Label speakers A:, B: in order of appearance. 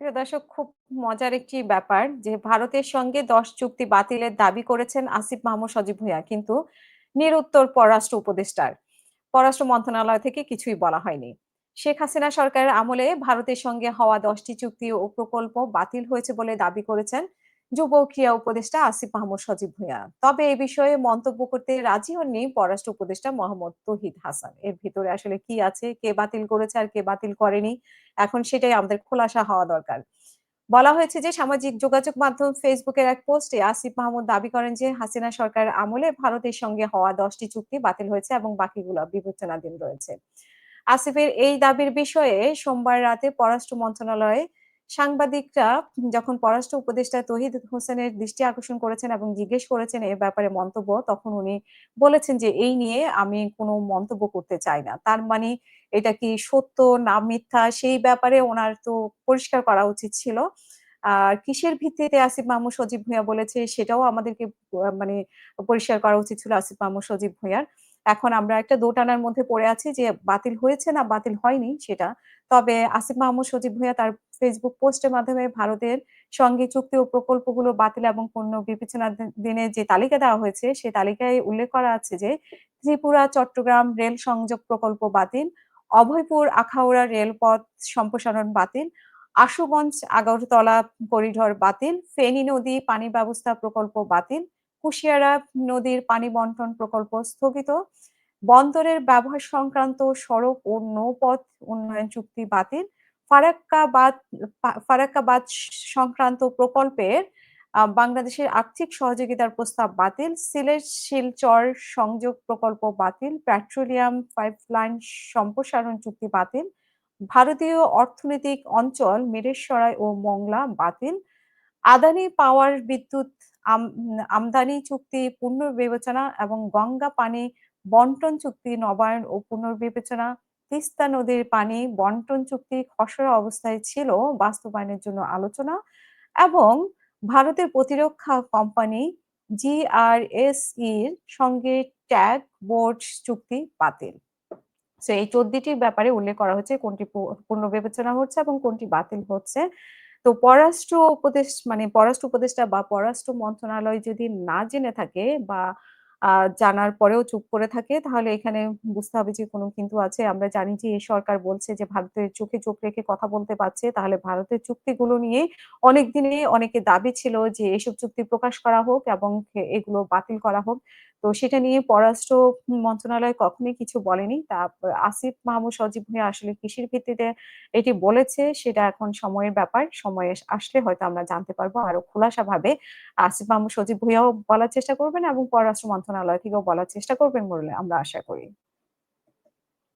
A: প্রিয় দর্শক, খুব মজার একটি ব্যাপার যে ভারতের সঙ্গে ১০ চুক্তি বাতিলের দাবি করেছেন আসিফ মাহমুদ সজীব ভুঁইয়া। কিন্তু নিরুত্তর পররাষ্ট্র উপদেষ্টার, পররাষ্ট্র মন্ত্রণালয় থেকে কিছুই বলা হয়নি। শেখ হাসিনা সরকারের আমলে ভারতের সঙ্গে হওয়া দশটি চুক্তি ও প্রকল্প বাতিল হয়েছে বলে দাবি করেছেন যুব ক্রিয়া উপদেষ্টা আসিফ মাহমুদ সজীব ভুঁইয়া। তবে এ বিষয়ে মন্তব্য করতে রাজি হননি পররাষ্ট্র উপদেষ্টা মোহাম্মদ তহিদ হাসান। এর ভিতরে আসলে কি আছে, কে বাতিল করেছে আর কে বাতিল করেনি, এখন সেটাই আমাদের খোলাসা হওয়া দরকার। বলা হয়েছে যে সামাজিক যোগাযোগ মাধ্যম ফেসবুকের এক পোস্টে আসিফ মাহমুদ দাবি করেন যে হাসিনা সরকার আমলে ভারতের সঙ্গে হওয়া দশটি চুক্তি বাতিল হয়েছে এবং বাকিগুলো বিবেচনাধীন রয়েছে। আসিফের এই দাবির বিষয়ে সোমবার রাতে পররাষ্ট্র মন্ত্রণালয়ে সাংবাদিকরা যখন পররাষ্ট্র উপদেষ্টা তহিদ হোসেনের দৃষ্টি আকর্ষণ করেছেন এবং জিজ্ঞেস করেছেন এ ব্যাপারে মন্তব্য, তখন উনি বলেছেন যে, এই নিয়ে আমি কোনো মন্তব্য করতে চাই না। তার মানে এটা কি সত্য না মিথ্যা? সেই ব্যাপারে ওনার তো পরিষ্কার করা উচিত ছিল। আর কিসের ভিত্তিতে আসিফ মাহমুদ সজীব ভুঁইয়া বলেছে সেটাও আমাদেরকে মানে পরিষ্কার করা উচিত ছিল আসিফ মাহমুদ সজীব ভুঁইয়ার। এখন আমরা একটা দোটানার মধ্যে পড়ে আছি যে, বাতিল হয়েছে না বাতিল হয়নি সেটা। তবে আসিফ মাহমুদ সজীব ভুঁইয়া তার ফেসবুক পোস্টের মাধ্যমে ভারতের সঙ্গে চুক্তি ও প্রকল্পগুলো বাতিল এবং পণ্য বিবেচনার দিনে যে তালিকা দেওয়া হয়েছে, সে তালিকায় উল্লেখ করা আছে যে, ত্রিপুরা, চট্টগ্রাম রেল সংযোগ প্রকল্প বাতিল, অভয়পুর, আখাউড়া রেলপথ সম্প্রসারণ বাতিল, আশুগঞ্জ, আগরতলা করিডোর বাতিল, ফেনী নদী পানি ব্যবস্থা প্রকল্প বাতিল, কুশিয়ারা নদীর পানি বন্টন প্রকল্প স্থগিত, বন্দরের ব্যবহার সংক্রান্ত সড়ক ও নৌপথ উন্নয়ন চুক্তি বাতিল ফারাক্কাবাদ ফারাক্কাবাদ সংক্রান্ত প্রকল্পের বাংলাদেশের আর্থিক সহযোগিতার প্রস্তাব বাতিল, সিলেট শিলচর সংযোগ প্রকল্প বাতিল, পেট্রোলিয়াম পাইপলাইন সম্প্রসারণ চুক্তি বাতিল, ভারতীয় অর্থনৈতিক অঞ্চল মিরেশ্বরাই ও মংলা বাতিল, আদানি পাওয়ার বিদ্যুৎ আমদানি চুক্তি পুনর্বিবেচনা এবং গঙ্গা পানি বন্টন চুক্তি নবায়ন ও পুনর্বিবেচনা তিস্তা নদীর পানি বন্টন চুক্তি খসড়া অবস্থায় ছিল বাস্তবায়নের জন্য আলোচনা এবং ভারতের প্রতিরক্ষা কোম্পানি জিআরএসইর সঙ্গে ট্যাগ বোর্ড চুক্তি বাতিল। তো এই চোদ্দটির ব্যাপারে উল্লেখ করা হচ্ছে কোনটি পুনর্বিবেচনা হচ্ছে এবং কোনটি বাতিল হচ্ছে। তো পররাষ্ট্র উপদেশ মানে পররাষ্ট্র উপদেষ্টা বা পররাষ্ট্র মন্ত্রণালয় যদি না জেনে থাকে বা জানার পরেও চুপ করে থাকে। তাহলে এখানে বুঝতে হবে যে কোনো কিন্তু আছে। আমরা জানি যে এই সরকার বলছে যে ভারতের চোখে চোখ রেখে কথা বলতে পারছে। তাহলে ভারতের চুক্তিগুলো নিয়ে অনেক দিনে অনেকে দাবি ছিল যে এসব চুক্তি প্রকাশ করা হোক এবং এগুলো বাতিল করা হোক। তো সেটা নিয়ে পররাষ্ট্র মন্ত্রণালয় কখনোই কিছু বলেনি। তা, আসিফ মাহমুদ সজীব ভুঁইয়া আসলে কৃষির ভিত্তিতে এটি বলেছে, সেটা এখন সময়ের ব্যাপার। সময়ে আসলে হয়তো আমরা জানতে পারব আরও খোলাসা ভাবে আসিফ মাহমুদ সজীব ভুঁইয়াও বলার চেষ্টা করবেন এবং পররাষ্ট্র মন্ত্রণালয় থেকেও বলার চেষ্টা করবেন বলে আমরা আশা করি।